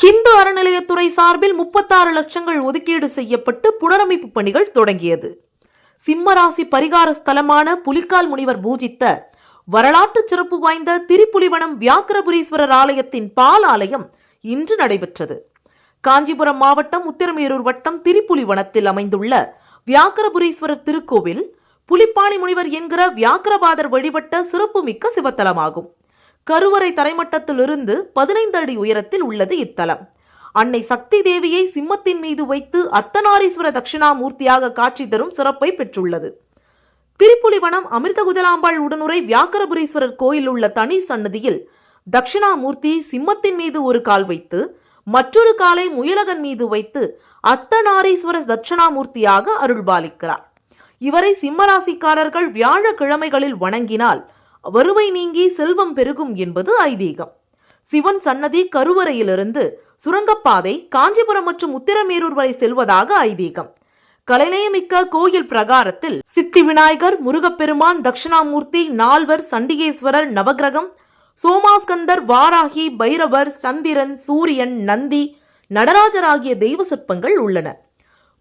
ஹிந்து அறநிலையத்துறை சார்பில் முப்பத்தாறு லட்சங்கள் ஒதுக்கீடு செய்யப்பட்டு புனரமைப்பு பணிகள் தொடங்கியது. சிம்மராசி பரிகார ஸ்தலமான புலிக்கால் முனிவர் பூஜித்த வரலாற்று சிறப்பு வாய்ந்த திரிப்புலிவனம் வியாக்கிரபுரீஸ்வரர் ஆலயத்தின் பால் ஆலயம் இன்று நடைபெற்றது. காஞ்சிபுரம் மாவட்டம் உத்திரமேரூர் வட்டம் திரிப்புலிவனத்தில் அமைந்துள்ள வியாக்கிரபுரீஸ்வரர் திருக்கோவில் புலிப்பாணி முனிவர் என்கிற வியாக்கிரபாதர் வழிபட்ட சிறப்புமிக்க சிவத்தலமாகும். கருவறை தரைமட்டத்திலிருந்து பதினைந்து அடி உயரத்தில் உள்ளது இத்தலம். அன்னை சக்தி தேவியை சிம்மத்தின் மீது வைத்து அர்த்தநாரீஸ்வர தட்சிணாமூர்த்தியாக காட்சி தரும் சிறப்பை பெற்றுள்ளது. திருப்புலிவனம் அமிர்த குஜலாம்பாள் உடனுரை வியாக்கரபுரீஸ்வரர் கோயில் உள்ள தனி சன்னதியில் தட்சிணாமூர்த்தி சிம்மத்தின் மீது ஒரு கால் வைத்து மற்றொரு காலை முயலகன் மீது வைத்து அத்தநாரீஸ்வர தட்சிணாமூர்த்தியாக அருள்பாலிக்கிறார். இவரை சிம்மராசிக்காரர்கள் வியாழக்கிழமைகளில் வணங்கினால் வறுமை நீங்கி செல்வம் பெருகும் என்பது ஐதீகம். சிவன் சன்னதி கருவறையிலிருந்து சுரங்கப்பாதை காஞ்சிபுரம் மற்றும் உத்திரமேரூர் வரை செல்வதாக ஐதீகம். கலைநயமிக்க கோயில் பிரகாரத்தில் சித்தி விநாயகர் முருகப்பெருமான் தட்சிணாமூர்த்தி நால்வர் சண்டிகேஸ்வரர் நவகிரகம் சோமாஸ்கந்தர் வாராகி பைரவர் சந்திரன் சூரியன் நந்தி நடராஜர் ஆகிய தெய்வ சிற்பங்கள் உள்ளன.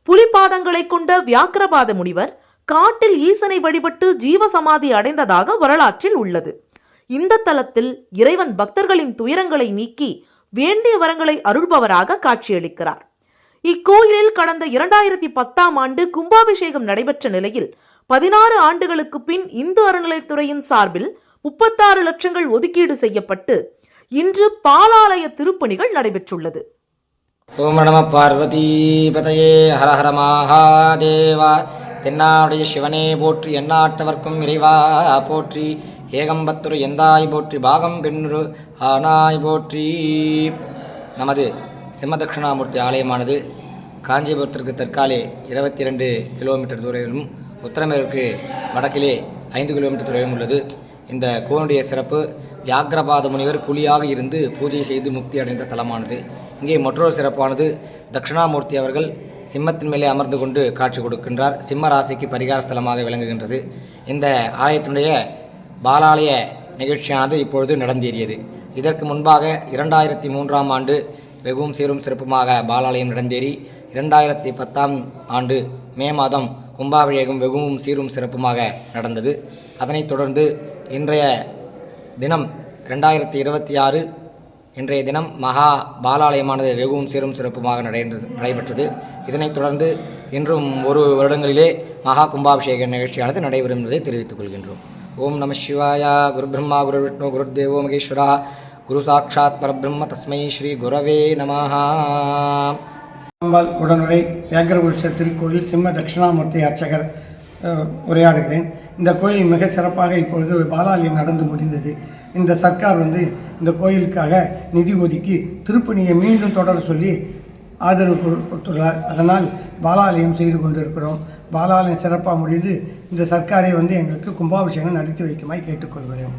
புலிபாதங்களை கொண்ட வியாக்கிரபாத முனிவர் காட்டில் ஈசனை வழிபட்டு ஜீவசமாதி அடைந்ததாக வரலாற்றில் உள்ளது. இந்த தலத்தில் இறைவன் பக்தர்களின் துயரங்களை நீக்கி வேண்டிய வரங்களை அருள்பவராக காட்சியளிக்கிறார். இக்கோயிலில் கடந்த இரண்டாயிரத்தி பத்தாம் ஆண்டு கும்பாபிஷேகம் நடைபெற்ற நிலையில் பதினாறு ஆண்டுகளுக்கு பின் இந்து அறநிலைத்துறையின் சார்பில் முப்பத்தாறு லட்சங்கள் ஒதுக்கீடு செய்யப்பட்டு இன்று பாலாலய திருப்பணிகள் நடைபெற்றுள்ளது. ஓம் நம பார்வதி பதையே ஹரஹர மகாதேவா தென்னாவுடைய சிவனே போற்றி எண்ணாட்டவர்க்கும் இறைவா போற்றி. ஏகம்பத்துரு எந்தாய் போற்றி பாகம் பெண்ணுரு ஆனாய் போற்றி. நமது சிம்மதட்சிணாமூர்த்தி ஆலயமானது காஞ்சிபுரத்திற்கு தெற்காலே இருபத்தி ரெண்டு கிலோமீட்டர் தூரத்திலும் உத்தரமேற்கு வடக்கிலே ஐந்து கிலோமீட்டர் தூரம் உள்ளது. இந்த கோனுடைய சிறப்பு வியாக்கிரபாத முனிவர் புலியாக இருந்து பூஜை செய்து முக்தி அடைந்த தலமானது. இங்கே மற்றொரு சிறப்பானது தட்சிணாமூர்த்தி அவர்கள் சிம்மத்தின் மேலே அமர்ந்து கொண்டு காட்சி கொடுக்கின்றார். சிம்ம ராசிக்கு பரிகார ஸ்தலமாக விளங்குகின்றது. இந்த ஆலயத்தினுடைய பாலாலய நிகழ்ச்சியானது இப்பொழுது நடந்தேறியது. இதற்கு முன்பாக இரண்டாயிரத்தி மூன்றாம் ஆண்டு வெகும் சீரும் சிறப்புமாக பாலாலயம் நடந்தேறி இரண்டாயிரத்தி பத்தாம் ஆண்டு மே மாதம் கும்பாபிஷேகம் வெகுவும் சீரும் சிறப்புமாக நடந்தது. அதனைத் தொடர்ந்து இன்றைய தினம் ரெண்டாயிரத்தி இருபத்தி ஆறு இன்றைய தினம் மகா பாலாலயமானது வெகுவும் சீரும் சிறப்புமாக நடைபெற்றது நடைபெற்றது. இதனைத் தொடர்ந்து இன்றும் ஒரு வருடங்களிலே மகா கும்பாபிஷேக நிகழ்ச்சியானது நடைபெறும் என்பதை தெரிவித்துக் கொள்கின்றோம். ஓம் நம சிவாயா குரு பிரம்மா குரு விஷ்ணு குரு தேவோ மகேஸ்வரா. குரு சாட்சாத் பரபிரம்ம தஸ்மை ஸ்ரீ குரவே நமஹா. உடனுரை வியாகரபுருஷ திருக்கோயில் சிம்ம தட்சிணாமூர்த்தி அர்ச்சகர் உரையாடுகிறேன். இந்த கோயில் மிக சிறப்பாக இப்பொழுது பாலாலயம் நடந்து முடிந்தது. இந்த சர்க்கார் வந்து இந்த கோயிலுக்காக நிதி ஒதுக்கி திருப்பணியை மீண்டும் தொடர சொல்லி ஆதரவு கொடுத்துள்ளார். அதனால் பாலாலயம் செய்து கொண்டிருக்கிறோம். பாலாலயம் சிறப்பாக முடிந்து இந்த சர்க்காரை வந்து எங்களுக்கு கும்பாபிஷேகம் நடத்தி வைக்குமாய் கேட்டுக்கொள்கிறேன்.